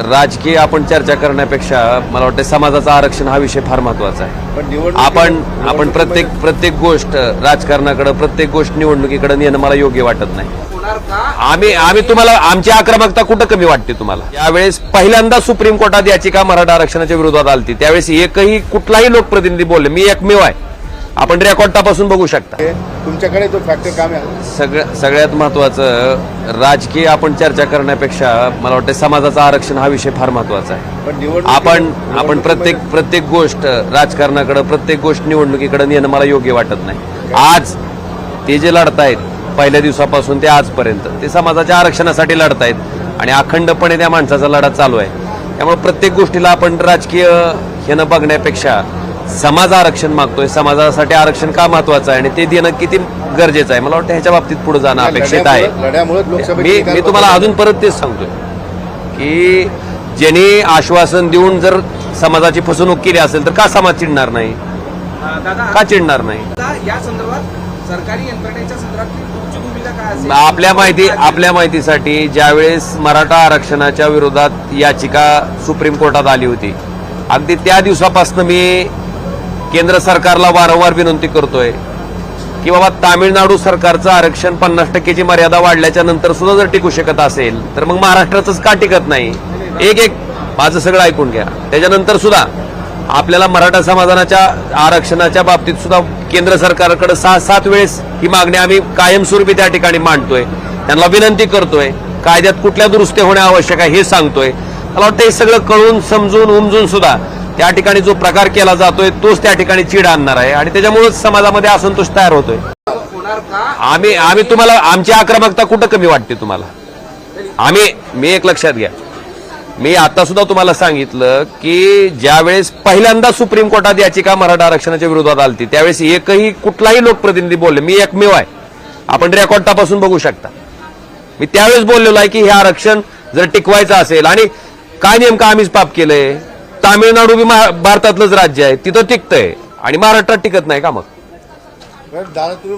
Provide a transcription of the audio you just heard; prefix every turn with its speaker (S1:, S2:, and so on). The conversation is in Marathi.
S1: राजकीय आपण चर्चा करण्यापेक्षा मला वाटतं समाजाचं आरक्षण हा विषय फार महत्त्वाचा आहे. आपण आपण प्रत्येक प्रत्येक गोष्ट राजकारणाकडे प्रत्येक गोष्ट निवडणुकीकडे नेणं मला योग्य वाटत नाही. आम्ही आम्ही तुम्हाला आमची आक्रमकता कुठं कमी वाटते तुम्हाला? यावेळेस पहिल्यांदा सुप्रीम कोर्टात याचिका मराठा आरक्षणाच्या विरोधात आलती. त्यावेळेस एकही कुठलाही लोकप्रतिनिधी बोलले. मी एकमेव आहे. आपण रेकॉर्ड तपासून बघू शकता.
S2: तुमच्याकडे तो फॅक्टर काम आहे.
S1: सगळ्या सगळ्यात महत्वाचं राजकीय आपण चर्चा करण्यापेक्षा मला वाटतं समाजाचं आरक्षण हा विषय फार महत्त्वाचा आहे.
S2: पण निवडणुकी-
S1: आपण आपण प्रत्येक प्रत्येक गोष्ट राजकारणाकडे प्रत्येक गोष्ट निवडणुकीकडे नेणं मला योग्य वाटत नाही. आज ते जे लढतायत पहिल्या दिवसापासून ते आजपर्यंत ते समाजाच्या आरक्षणासाठी लढतायत आणि अखंडपणे त्या माणसाचा लढा चालू आहे. त्यामुळे प्रत्येक गोष्टीला आपण राजकीय हेनं बघण्यापेक्षा समाज आरक्षण मागतोय. समाजासाठी आरक्षण का महत्वाचं आहे? आणि ते देणं किती गरजेचं आहे? मला वाटतं ह्याच्या बाबतीत पुढे जाणं अपेक्षित आहे. मी मी तुम्हाला अजून परत तेच सांगतोय की ज्यांनी आश्वासन देऊन जर समाजाची फसवणूक केली असेल तर का समाज चिडणार नाही?
S3: दादा
S1: का चिडणार नाही?
S3: या संदर्भात सरकारी यंत्रणेच्या संदर्भात
S1: आपल्या माहिती आपल्या माहितीसाठी ज्यावेळेस मराठा आरक्षणाच्या विरोधात याचिका सुप्रीम कोर्टात आली होती. अगदी त्या दिवसापासून मी केंद्र सरकारला वारंवार विनंती करतोय की बाबा तामिळनाडू सरकारचं आरक्षण पन्नास टक्केची मर्यादा वाढल्याच्या नंतर सुद्धा जर टिकू शकत असेल तर मग महाराष्ट्राचंच का टिकत नाही? एक एक माझं सगळं ऐकून घ्या. त्याच्यानंतर सुद्धा आपल्याला मराठा समाजाच्या आरक्षणाच्या बाबतीत सुद्धा केंद्र सरकारकडे सहा सात वेळेस ही मागणी आम्ही कायमस्वरूपी त्या ठिकाणी मांडतोय. त्यांना विनंती करतोय. कायद्यात कुठल्या दुरुस्ती होणे आवश्यक आहे हे सांगतोय. मला वाटतं हे सगळं कळून समजून उमजून सुद्धा त्या ठिकाणी जो प्रकार केला जातोय तोच त्या ठिकाणी चीड आणणार आहे. आणि त्याच्यामुळेच समाजामध्ये असंतोष तयार होतोय. आम्ही आम्ही तुम्हाला आमची आक्रमकता कुठं कमी वाटते तुम्हाला? आम्ही मी एक लक्षात घ्या. मी आता सुद्धा तुम्हाला सांगितलं की ज्यावेळेस पहिल्यांदा सुप्रीम कोर्टात याचिका मराठा आरक्षणाच्या विरोधात आलती त्यावेळेस एकही कुठलाही लोकप्रतिनिधी बोलले मी एकमेव आहे. आपण रेकॉर्ड तपासून बघू शकता. मी त्यावेळेस बोललेलो आहे की हे आरक्षण जर टिकवायचं असेल आणि काय नेमकं आम्हीच पाप केलंय? तामिळनाडू बी भारतातलंच राज्य आहे. तिथं टिकतंय. आणि महाराष्ट्रात टिकत नाही का मग?
S2: दादा तुम्ही